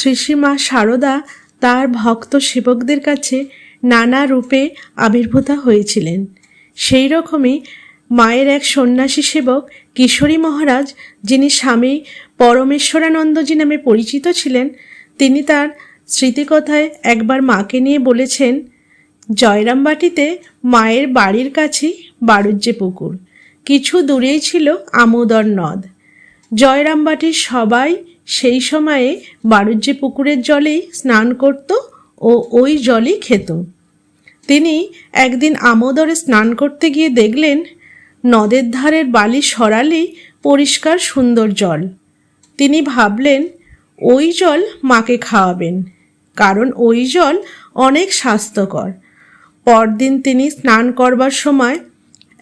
শ্রীশ্রীমা সারদা তার ভক্ত সেবকদের কাছে নানা রূপে আবির্ভূতা হয়েছিলেন। সেই রকমই মায়ের এক সন্ন্যাসী সেবক কিশোরী মহারাজ, যিনি স্বামী পরমেশ্বরানন্দজি নামে পরিচিত ছিলেন, তিনি তার স্মৃতিকথায় একবার মাকে নিয়ে বলেছেন, জয়রামবাটিতে মায়ের বাড়ির কাছেই বাড়ুজ্যে পুকুর। কিছু দূরেই ছিল আমোদর নদ। জয়রামবাটির সবাই সেই সময়ে বাড়ুজ্যে পুকুরের জলেই স্নান করত ও ওই জলই খেত। তিনি একদিন আমোদরে স্নান করতে গিয়ে দেখলেন, নদের ধারের বালি সরালেই পরিষ্কার সুন্দর জল। তিনি ভাবলেন, ওই জল মাকে খাওয়াবেন, কারণ ওই জল অনেক স্বাস্থ্যকর। পরদিন তিনি স্নান করবার সময়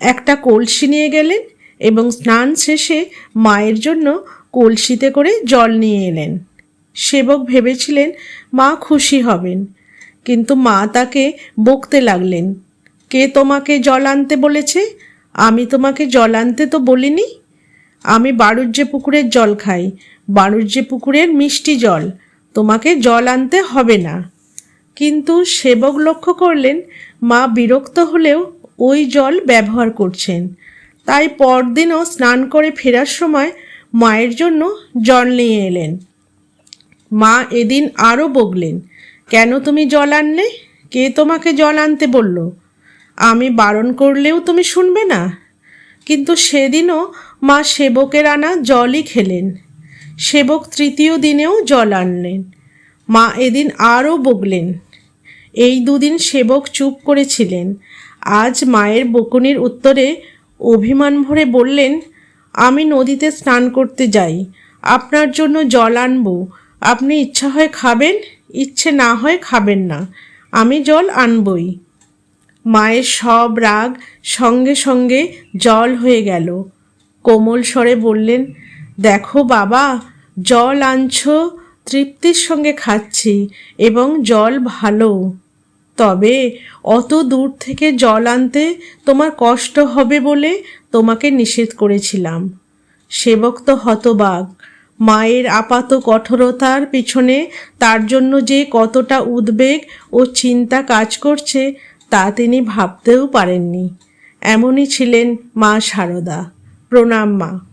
একটা কলসি নিয়ে গেলেন এবং স্নান শেষে মায়ের জন্য কলসিতে করে জল নিয়ে এলেন। সেবক ভেবেছিলেন, মা খুশি হবেন। কিন্তু মা তাকে বকতে লাগলেন, কে তোমাকে জল আনতে বলেছে? আমি তোমাকে জল আনতে তো বলিনি। আমি বাড়ুজ্যে পুকুরের জল খাই বাড়ুজ্যে পুকুরের মিষ্টি জল, তোমাকে জল আনতে হবে না। কিন্তু সেবক লক্ষ্য করলেন, মা বিরক্ত হলেও ওই জল ব্যবহার করছেন। তাই পরদিনও স্নান করে ফেরার সময় মায়ের জন্য জল নিয়ে এলেন। মা এদিন আরও বগলেন কেন তুমি জল আনলে? কে তোমাকে জল আনতে বলল? আমি বারণ করলেও তুমি শুনবে না। কিন্তু সেদিনও মা সেবকের আনা জলই খেলেন। সেবক তৃতীয় দিনেও জল আনলেন। মা এদিন আরও বগলেন এই দুদিন সেবক চুপ করেছিলেন। আজ মায়ের বকুনির উত্তরে অভিমান ভরে বললেন আমি নদীতে স্নান করতে যাই। আপনার জন্য জল আনব। আপনি ইচ্ছা হয় খাবেন, ইচ্ছে না হয় খাবেন না। আমি জল আনবই। মায়ের সব রাগ সঙ্গে সঙ্গে জল হয়ে গেল। কোমল স্বরে বললেন, দেখো বাবা, জল আনছ, তৃপ্তির সঙ্গে খাচ্ছি এবং জল ভালো। তবে অত দূর থেকে জল আনতে তোমার কষ্ট হবে বলে তোমাকে নিষেধ করেছিলাম। সেবক তো হতবাক। মায়ের আপাত কঠোরতার পিছনে তার জন্য যে কতটা উদ্বেগ ও চিন্তা কাজ করছে, তা তিনি ভাবতেও পারেননি। এমনই ছিলেন মা সারদা। প্রণাম মা।